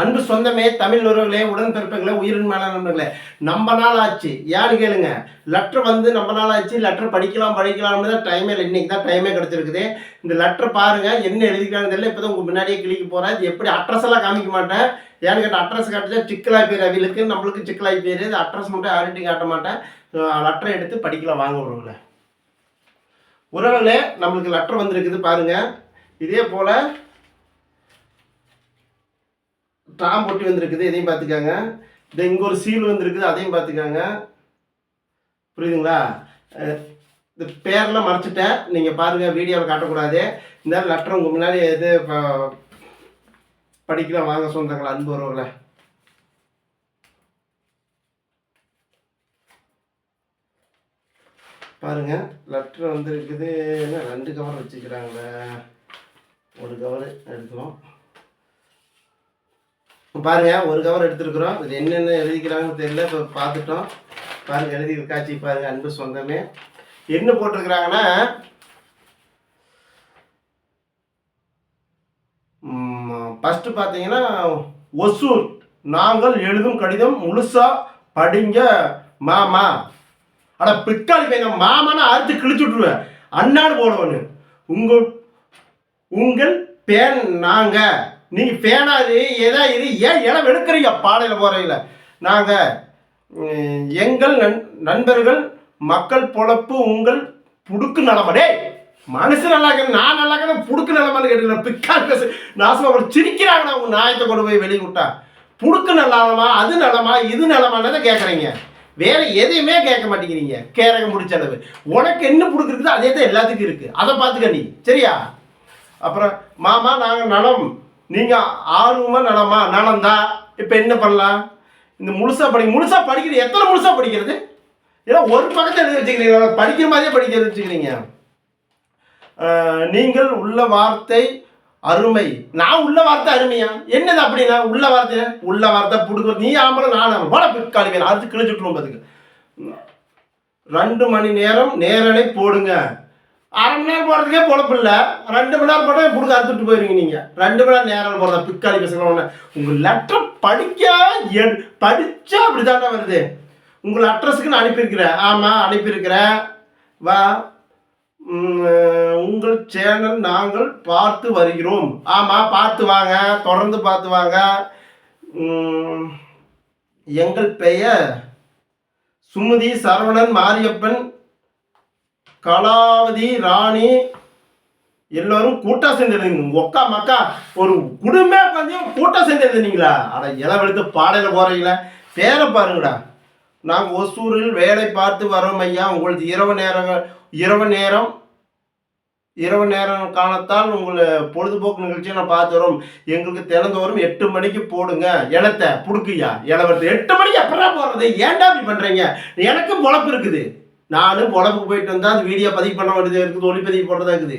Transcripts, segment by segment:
அன்பு சொந்தமே தமிழ் உறவுகளே உடன்பிறப்புகளே உயிரின்மான நண்பர்களே நம்ம நாள் ஆச்சு. ஏன்னு கேளுங்க லெட்டர் வந்து நம்ம நாள் ஆச்சு லெட்டர் படிக்கலாம் படிக்கலாம்னு தான் டைமே இல்லை இன்னைக்கு தான் டைமே கிடச்சிருக்குது. இந்த லெட்டர் பாருங்க என்ன எழுதிக்கிறாங்க தெரியல இப்போ தான் உங்கள் முன்னாடியே கிளிக்க போகிறேன் இது எப்படி அட்ரஸ் எல்லாம் காமிக்க மாட்டேன்? ஏன்னு கேட்டால் அட்ரஸ் காட்டுச்சா சிக்கலாய் பேர் அவங்களுக்கு நம்மளுக்கு சிக்கலாய் பேர் இது அட்ரஸ் மட்டும் யார்கிட்டையும் காட்ட மாட்டேன். லெட்டர் எடுத்து படிக்கலாம் வாங்க உறவுகளை. உறவுகளே நம்மளுக்கு லெட்டர் வந்திருக்குது பாருங்க. இதே போல் டாம் பொட்டி வந்திருக்குது இதையும் பார்த்துக்காங்க. இந்த இங்கே ஒரு சீல் வந்திருக்குது அதையும் பார்த்துக்காங்க. புரியுதுங்களா? இந்த பேரெலாம் மறைச்சிட்டேன். நீங்கள் பாருங்கள் வீடியோவில் காட்டக்கூடாது. இந்த லெட்டர் உங்கள் முன்னாடி எது படிக்கலாம் வாங்க சொந்தங்களா அன்பு வருவங்களே பாருங்க லெட்டர் வந்து இருக்குது என்ன ரெண்டு கவர் வச்சுக்கிறாங்களே. ஒரு கவர் எடுக்கணும். பாருங்க ஒரு கவர் எடுத்திருக்கிறோம். இது என்னென்ன எழுதிக்கிறாங்கன்னு தெரியல இப்போ பார்த்துட்டோம். பாருங்க எழுதி காட்சி பாருங்க அன்பு சொந்தமே. என்ன போட்டிருக்கிறாங்கன்னா ஃபஸ்ட்டு பார்த்தீங்கன்னா ஒசூர். நாங்கள் எழுதும் கடிதம் முழுசா படிங்க மாமா. அட பிற்காலி பையன் மாமான்னு அறுத்து கிழிச்சு விட்ருவேன் அண்ணாடு போடுவோன்னு. உங்கள் உங்கள் பேன் நாங்கள் நீ பேனாது இரு எதா இது ஏன் இடம் எடுக்கிறீங்க பாடையில் போறையில் நாங்கள் எங்கள் நண் நண்பர்கள் மக்கள் பொழப்பு உங்கள் புடுக்கு நலமடே மனசு மனுஷன் நல்லா இருக்கிற நான் நல்லா இருக்கிற புடுக்கு நிலமான்னு கேட்டுக்கிறேன் பிக்கால் பேசு. நாசமா அவர் சிரிக்கிறாங்கண்ணா உங்கள் நாயத்தை கொண்டு போய் வெளியே விட்டா புடுக்கு நலமா அது நலமா இது நலமானதை கேட்குறீங்க வேற எதையுமே கேட்க மாட்டேங்கிறீங்க. கேரக முடிச்ச அளவு. உனக்கு என்ன பிடிக்கிறதுக்கு அதே தான் எல்லாத்துக்கும் இருக்குது அதை பார்த்துக்க நீ. சரியா? அப்புறம் மாமா நாங்கள் நலம். நீங்கள் ஆர்வமாக நடமா நடந்தா இப்போ என்ன பண்ணலாம்? இந்த முழுசா படி முழுசாக படிக்கிறது எத்தனை முழுசாக படிக்கிறது? ஏன்னா ஒரு பக்கத்தை எழுதி வச்சுக்கிறீங்களா? படிக்கிற மாதிரியே படிக்கிறது வச்சுக்கிறீங்க. நீங்கள் உள்ள வார்த்தை அருமை. நான் உள்ள வார்த்தை அருமையா? என்னது அப்படின்னா உள்ள வார்த்தை? உள்ள வார்த்தை புடுக்க நீ ஆம்பளை நான் ஆம்பளை. போட பிற்காலி வேணும் அது கிழிச்சுட்டுருவோம் பார்த்துக்க ரெண்டு மணி நேரம் நேரலை போடுங்க. அரை மணி நேரம் போடுறதுக்கே பொழப்பு இல்லை. ரெண்டு மணி நேரம் போட்டால் பிடிக்க அறுத்துட்டு போயிருவீங்க நீங்கள் ரெண்டு மணி நேரம் நேரம் போகிறதா பிக்காளி பேசுகிறவங்க உங்கள் லெட்டர் படிக்க என் படித்தா அப்படி வருது. உங்கள் அட்ரஸுக்குன்னு அனுப்பியிருக்கிறேன். ஆமாம் அனுப்பியிருக்கிறேன். வா. உங்கள் சேனல் நாங்கள் பார்த்து வருகிறோம். ஆமாம் பார்த்து வாங்க. தொடர்ந்து பார்த்து வாங்க. எங்கள் பெயர் சுமதி சரவணன் மாரியப்பன். கலாவதி ராணி எல்லாரும் கூட்டா சேர்ந்துருந்தீங்க. ஒக்கா மக்கா ஒரு குடும்பமே உட்காந்து கூட்டா எழுதுனீங்களா அட இளவெடுத்து பாடையில் போறீங்களா பேரை பாருங்கடா. நாங்கள் ஒசூரில் வேலை பார்த்து வரோம் ஐயா. உங்களது இரவு நேரங்கள் இரவு நேரம் இரவு நேரம் காலத்தால் உங்களை பொழுதுபோக்கு நிகழ்ச்சியை நான் பார்த்துறோம் எங்களுக்கு திறந்தோறும் எட்டு மணிக்கு போடுங்க. இனத்தை புடுக்குயா இளவரத்து எட்டு மணிக்கு அப்புறம் போடுறது. ஏன்டா இப்படி பண்ணுறீங்க எனக்கும் பொழப்பு இருக்குது. நானும் பொழப்பு போயிட்டு வந்தால் அந்த வீடியோ பதிவு பண்ண வேண்டியது இருக்குது ஒளிப்பதிவு போடுறதா இருக்குது.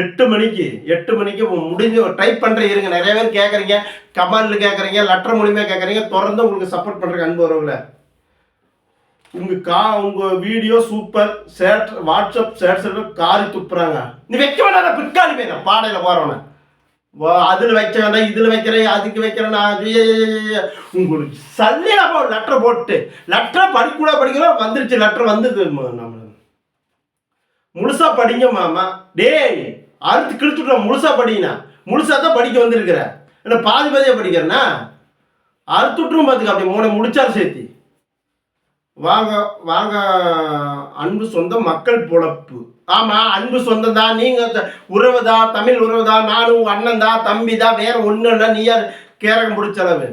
எட்டு மணிக்கு எட்டு மணிக்கு முடிஞ்சு டைப் பண்ணுற இருங்க. நிறைய பேர் கேட்குறீங்க கமெண்டில் கேட்குறீங்க லெட்டர் மூலியமாக கேட்குறீங்க தொடர்ந்து உங்களுக்கு சப்போர்ட் பண்ணுறேன் அன்பு வரவங்கள உங்கள் கா உங்கள் video super chat WhatsApp chats காரி துப்புறாங்க. நீ வைக்க வேண்டாம் பிற்காலி பேர் பாடையில் போகிறவனே அதில் வைக்கிறேன் இதில் வைக்கிறேன் அதுக்கு வைக்கிறேன் நான் உங்களுக்கு சல்லியில் போ லெட்டர் போட்டு லெட்டரை படிக்கூட படிக்கிறோம் வந்துருச்சு லெட்டர் வந்தது நம்மளுக்கு நம்ம. முழுசா படிங்க மாமா. டேய் அறுத்து கிழிச்சுட்டு முழுசா படிங்கண்ணா முழுசா தான் படிக்க வந்திருக்கிற. என்ன பாதி பாதியாக படிக்கிறேன்னா அறுத்துட்ரும் பார்த்துக்க அப்படி மூணை முடிச்சாலும் சேர்த்தி வாங்க வாங்க அன்பு சொந்தம் மக்கள் பொழப்பு. ஆமா அன்பு சொந்தம் தான் நீங்க உறவுதா தமிழ் உறவுதா நானும் அண்ணன் தான் தம்பி தான் வேற ஒன்றும் இல்லை நீ யார் கேரகம் பிடிச்சளவு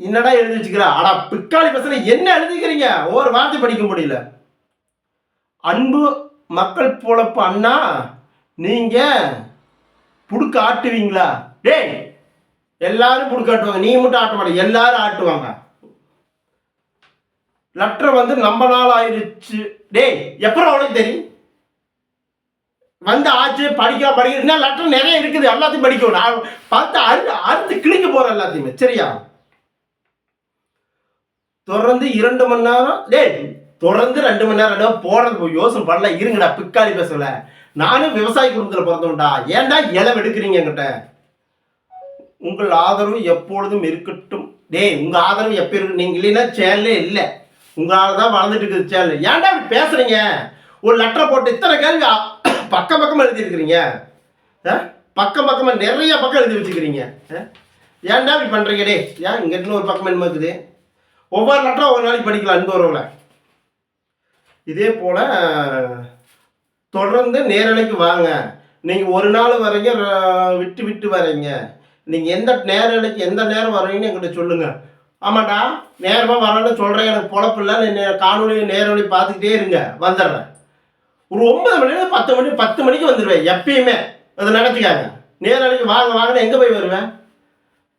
என்னடா எழுதி வச்சுக்கிற? அடா பிக்காளி பசங்க என்ன எழுதிக்கிறீங்க? ஒரு வார்த்தை படிக்க முடியல. அன்பு மக்கள் பொழப்பு அண்ணா நீங்க புடுக்க ஆட்டுவீங்களா? டேய் எல்லாரும் புடுக்க ஆட்டுவாங்க. நீ மட்டும் ஆட்ட மாட்டேன் எல்லாரும் ஆட்டுவாங்க. லெட்டர் வந்து நம்ம நாள் ஆயிடுச்சு டேய் எப்பறம் உனக்கு தெரியும்? வந்து ஆச்சு படிக்கலாம் படிக்கிறதுனா லெட்டர் நிறைய இருக்குது எல்லாத்தையும் படிக்கும் நான் பார்த்து அறுத்து அறுத்து கிழிக்க போகிறேன் எல்லாத்தையுமே சரியா? தொடர்ந்து இரண்டு மணி நேரம் டேய் தொடர்ந்து ரெண்டு மணி நேரம் ரெண்டு போடுறது யோசனை பண்ணல இருங்கடா பிக்காளி பேசல. நானும் விவசாய குடும்பத்தில் பிறந்தவன்டா ஏன்டா இலம் எடுக்கிறீங்க என்கிட்ட? உங்கள் ஆதரவு எப்பொழுதும் இருக்கட்டும். டேய் உங்கள் ஆதரவு எப்போ இருக்கு? நீங்கள் இல்லைன்னா சேனலே இல்லை. உங்களால தான் வளர்ந்துட்டு இருக்குது சேனல் ஏன்டா இப்படி பேசுறீங்க? ஒரு லெட்டரை போட்டு இத்தனை கேள்வி பக்கம் பக்கம் எழுதியிருக்கிறீங்க. பக்கம் பக்கமாக நிறைய பக்கம் எழுதி வச்சுக்கிறீங்க ஆ? ஏன்டா இப்படி பண்ணுறீங்க டே ஏன் இங்கே இன்னும் ஒரு பக்கம் என்னமோ இருக்குது? ஒவ்வொரு லெட்டரும் ஒவ்வொரு நாளைக்கு படிக்கலாம் அன்பு உறவுல இதே போல் தொடர்ந்து நேரலைக்கு வாங்க. நீங்கள் ஒரு நாள் வரீங்க ர- விட்டு விட்டு வரீங்க. நீங்கள் எந்த நேரலைக்கு எந்த நேரம் வரீங்கன்னு என்கிட்ட சொல்லுங்கள் ஆமாண்டா நேரமாக வரேன்னு சொல்கிறேன் எனக்கு பொழப்பில்ல இல்லை. நீ நேரொலி பார்த்துக்கிட்டே இருங்க. வந்துடுறேன். ஒரு ஒன்பது மணிலேருந்து பத்து மணி பத்து மணிக்கு வந்துடுவேன் எப்பயுமே. அதை நினச்சிக்காங்க நேரடிக்கு வாங்க வாங்கன்னு எங்கே போய் வருவேன்?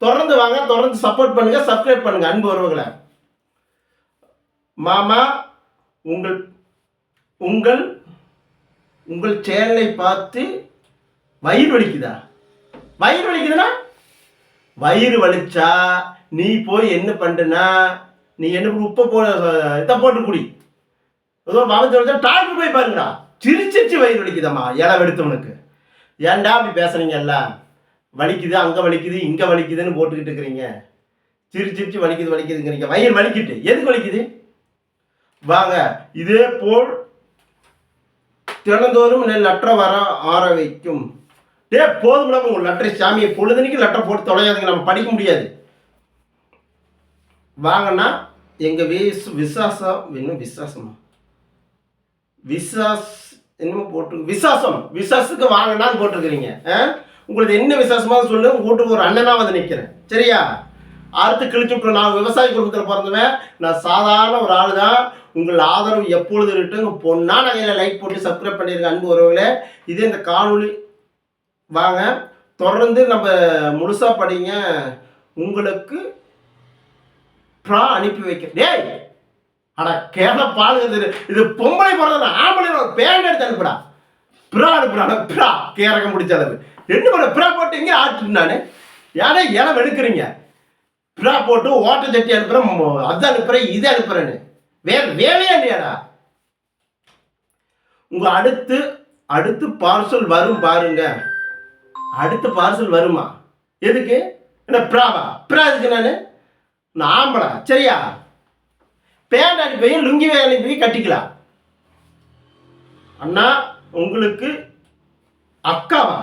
தொடர்ந்து வாங்க தொடர்ந்து சப்போர்ட் பண்ணுங்க சப்ஸ்கிரைப் பண்ணுங்க அன்பு உறவுகளை. மாமா உங்கள் உங்கள் உங்கள் சேனலை பார்த்து வயிறு வலிக்குதா? வயிறு வலிக்குதுன்னா? வயிறு வலிச்சா நீ போய் என்ன பண்ணுனா நீ என்ன உப்பை போ இதை போட்டு குடி. ஏதோ மகத்து டாக்டர் போய் பாருங்கடா. சிரிச்சிச்சு வயிறு வலிக்குதம்மா இலை எடுத்தவனுக்கு ஏன்டா அப்படி பேசுறீங்கல்ல? வலிக்குது அங்கே வலிக்குது இங்கே வலிக்குதுன்னு போட்டுக்கிட்டு இருக்கிறீங்க. சிரிச்சிரிச்சு வலிக்குது வலிக்குதுங்கிறீங்க வயிறு வலிக்கிட்டு. எதுக்கு வலிக்குது? வாங்க இதே போல் தினந்தோறும் நெல் லெட்டரை வர ஆற வைக்கும். டே போதும் உங்க லெட்டரை சாமியை பொழுதுனிக்கு லெட்டர் போட்டு தொலையாதுங்க. நம்ம படிக்க முடியாது. வாங்கன்னா எங்கள் விஸ் விசுவாசம் இன்னும் விசுவாசமா விசாஸ் என்னமோ போட்டு விசாசம். விசாசுக்கு வாங்கினான்னு போட்டிருக்கிறீங்க உங்களுக்கு என்ன விசேஷமா சொல்லு உங்கள் வீட்டுக்கு ஒரு அண்ணனாக வந்து நிற்கிறேன் சரியா? அறுத்து கிழிச்சு விட்டு நான் விவசாய குடும்பத்தில் பிறந்தவன். நான் சாதாரண ஒரு ஆள் தான் உங்கள் ஆதரவு எப்பொழுது இருக்கட்டும் உங்கள் பொண்ணான கையில் லைக் போட்டு சப்ஸ்கிரைப் பண்ணியிருக்க அன்பு உறவுகளே. இதே இந்த காணொளி. வாங்க. தொடர்ந்து நம்ம முழுசாக படிங்க. உங்களுக்கு ப்ரா அனுப்பி வைக்கிறேன் டேய் அட கேரள பாலுங்க இது பொம்பளை பிறந்த ஆம்பளை ஒரு பேண்ட் எடுத்து அனுப்புடா. பிரா அனுப்புறான பிரா கேரகம் முடிச்ச அளவு. என்ன பண்ண பிரா போட்டு எங்கே ஆட்டு நான் யாரே இடம் எடுக்கிறீங்க? பிரா போட்டு ஓட்ட சட்டி அனுப்புறேன் அதை அது அனுப்புறேன் இது அனுப்புறேன்னு. வேற வேலையே இல்லையாடா. உங்க அடுத்து அடுத்து பார்சல் வரும் பாருங்க. அடுத்து பார்சல் வருமா? எதுக்கு? என்ன ப்ராவா? பிரா எதுக்கு நான் நான் ஆம்பளை சரியா? பேண்ட் அனுப்பி லுங்கி அனுப்பி கட்டிக்கலாம். அண்ணா உங்களுக்கு அக்காவா?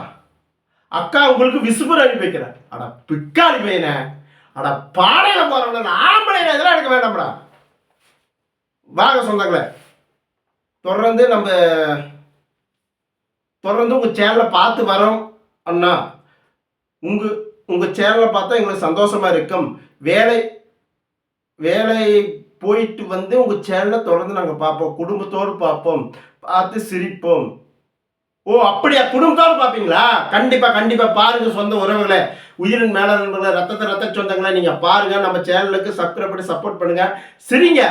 அக்கா உங்களுக்கு விசுபர் அனுப்பி வைக்கிறேன் அட பிக்கா பையனே. அட பாடையில போறவன ஆம்பளை இதெல்லாம் எடுக்க வேண்டாம்டா? வாங்க சொந்தங்களே. தொடர்ந்து நம்ம தொடர்ந்து உங்க சேனலை பார்த்து வரோம். அண்ணா உங்க உங்க சேனலை பார்த்தா எங்களுக்கு சந்தோஷமா இருக்கும். வேலை வேலை போயிட்டு வந்து உங்கள் சேனலை தொடர்ந்து நாங்கள் பார்ப்போம். குடும்பத்தோடு பார்ப்போம். பார்த்து சிரிப்போம். ஓ அப்படியா? குடும்பத்தோடு பார்ப்பீங்களா? கண்டிப்பாக கண்டிப்பாக பாருங்க சொந்த உறவுகளை. உயிரின் மேல ரத்தத்தை ரத்த சொந்தங்களை நீங்கள் பாருங்க. நம்ம சேனலுக்கு சப்ஸ்கிரைப் பண்ணி சப்போர்ட் பண்ணுங்க. சரிங்க.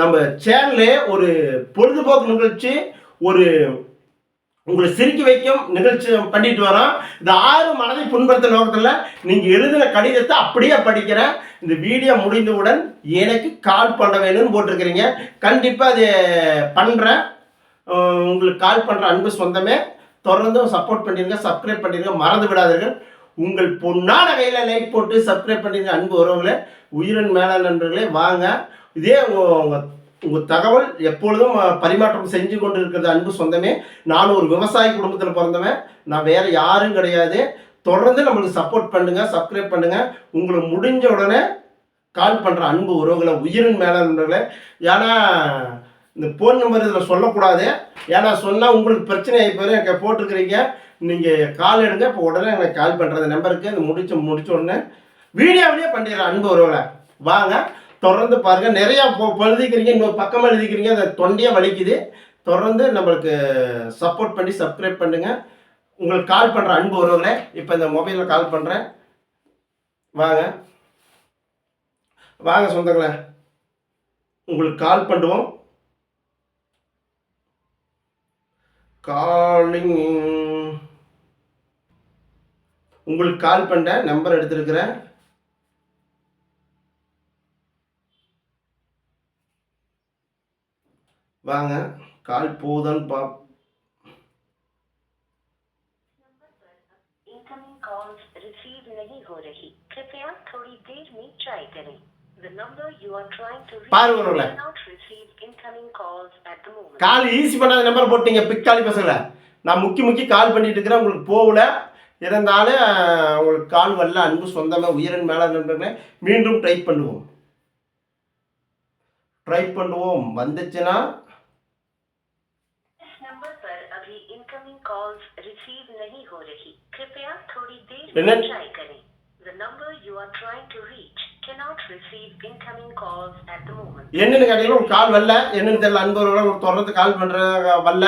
நம்ம சேனலே ஒரு பொழுதுபோக்கு நிகழ்ச்சி ஒரு உங்களை சிரிக்க வைக்கும் நிகழ்ச்சி பண்ணிட்டு வரோம். இந்த ஆறு மனதை புண்படுத்த நோக்கத்தில் நீங்கள் எழுதின கடிதத்தை அப்படியே படிக்கிறேன். இந்த வீடியோ முடிந்தவுடன் எனக்கு கால் பண்ண வேணும்னு போட்டிருக்கிறீங்க. கண்டிப்பாக அது பண்ணுறேன் உங்களுக்கு கால் பண்ணுற அன்பு சொந்தமே தொடர்ந்து சப்போர்ட் பண்ணிருங்க சப்ஸ்கிரைப் பண்ணிருங்க மறந்து விடாதீர்கள். உங்கள் பொண்ணான கையில் லைக் போட்டு சப்ஸ்கிரைப் பண்ணிருங்க அன்பு உறவுகளே. உயிரின் மேல நண்பர்களே வாங்க. இதே உங்கள் உங்கள் தகவல் எப்பொழுதும் பரிமாற்றம் செஞ்சு கொண்டு இருக்கிறது அன்பு சொந்தமே. நான் ஒரு விவசாய குடும்பத்தில் பிறந்தவன். நான் வேற யாரும் கிடையாது. தொடர்ந்து நம்மளுக்கு சப்போர்ட் பண்ணுங்க சப்ஸ்கிரைப் பண்ணுங்க. உங்களுக்கு முடிஞ்ச உடனே கால் பண்ணுற அன்பு உறவுகளை உயிரின் மேல ஏன்னா இந்த ஃபோன் நம்பர் இதில் சொல்லக்கூடாது. ஏன்னா சொன்னால் உங்களுக்கு பிரச்சனை ஆகி போயிடும் எனக்கு போட்டிருக்கிறீங்க. நீங்கள் கால் எடுங்க. இப்போ உடனே எனக்கு கால் பண்ணுற நம்பருக்கு. இந்த முடிச்சு முடிச்ச உடனே வீடியோவிலேயே பண்ணிடுறேன் அன்பு உறவுகளை. வாங்க. தொடர்ந்து பாருங்க. நிறைய எழுதிக்கிறீங்க இன்னொரு பக்கமாக எழுதிக்கிறீங்க அந்த தொண்டையே வலிக்குது. தொடர்ந்து நம்மளுக்கு சப்போர்ட் பண்ணி சப்ஸ்கிரைப் பண்ணுங்க. உங்களுக்கு கால் பண்ணுற அன்பு உறவுகளே இப்போ இந்த மொபைலில் கால் பண்ணுறேன் வாங்க. வாங்க சொந்தங்களே. உங்களுக்கு கால் பண்ணுவோம். காலிங் உங்களுக்கு கால் பண்ணுறேன் நம்பர் எடுத்துருக்கிறேன். Calls at the moment. Call easy பண்ணாத நம்பர் போட்டீங்க பிக்காலி பசங்களை நான் முக்கி முக்கி கால் பண்ணிட்டு இருக்கிறேன் உங்களுக்கு போகல. இருந்தாலும் உங்களுக்கு கால் வரல. அன்பு சொந்தமே உயிரின் மேலே நண்பர்களே மீண்டும் ட்ரை பண்ணுவோம். ட்ரை பண்ணுவோம். வந்துச்சுன்னா रिसीव नहीं हो रही कृपया थोड़ी देर इन्हें- में ट्राई करें The number you are trying to reach cannot receive incoming calls at the moment. என்னன்னு கேட்டீங்கன்னா ஒரு கால் வரல என்னன்னு தெரியல அன்பர்களோட ஒரு தொடர்ந்து கால் பண்ணுற வரல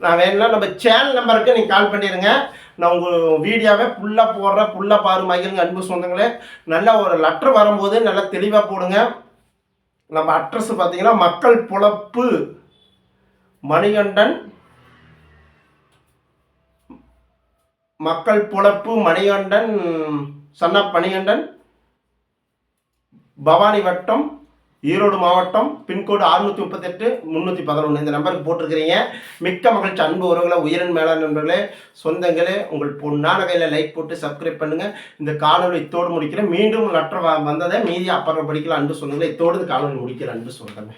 நான் வேணும்னா நம்ம சேனல் நம்பருக்கு நீங்கள் கால் பண்ணிடுங்க நான் உங்கள் வீடியோவை ஃபுல்லாக போடுறேன் ஃபுல்லாக பாரு மகிழுங்க அன்பு சொந்தங்களே நல்லா ஒரு லெட்டர் வரும்போது நல்லா தெளிவாக போடுங்க நம்ம அட்ரஸ் பார்த்தீங்கன்னா மக்கள் புலப்பு மணிகண்டன் மக்கள் புலப்பு மணிகண்டன் சன்னா மணிகண்டன் பவானி வட்டம் ஈரோடு மாவட்டம் பின்கோடு அறுநூத்தி முப்பத்தெட்டு முந்நூற்றி பதினொன்று இந்த நம்பருக்கு போட்டிருக்கிறீங்க. மிக்க மகிழ்ச்சி. அன்பு உறவுகளை உயிரின் மேலாண் நண்பர்களே சொந்தங்களே உங்கள் பொண்ணான கையில் லைக் போட்டு சப்ஸ்கிரைப் பண்ணுங்கள் இந்த காணொலி இத்தோடு முடிக்கிறேன். மீண்டும் லெட்டர் வந்ததை மீதி அப்புறம் படிக்கலாம் அன்பு சொல்லுங்கள் இத்தோடு இந்த காணொலி முடிக்கிற அன்பு சொந்தமே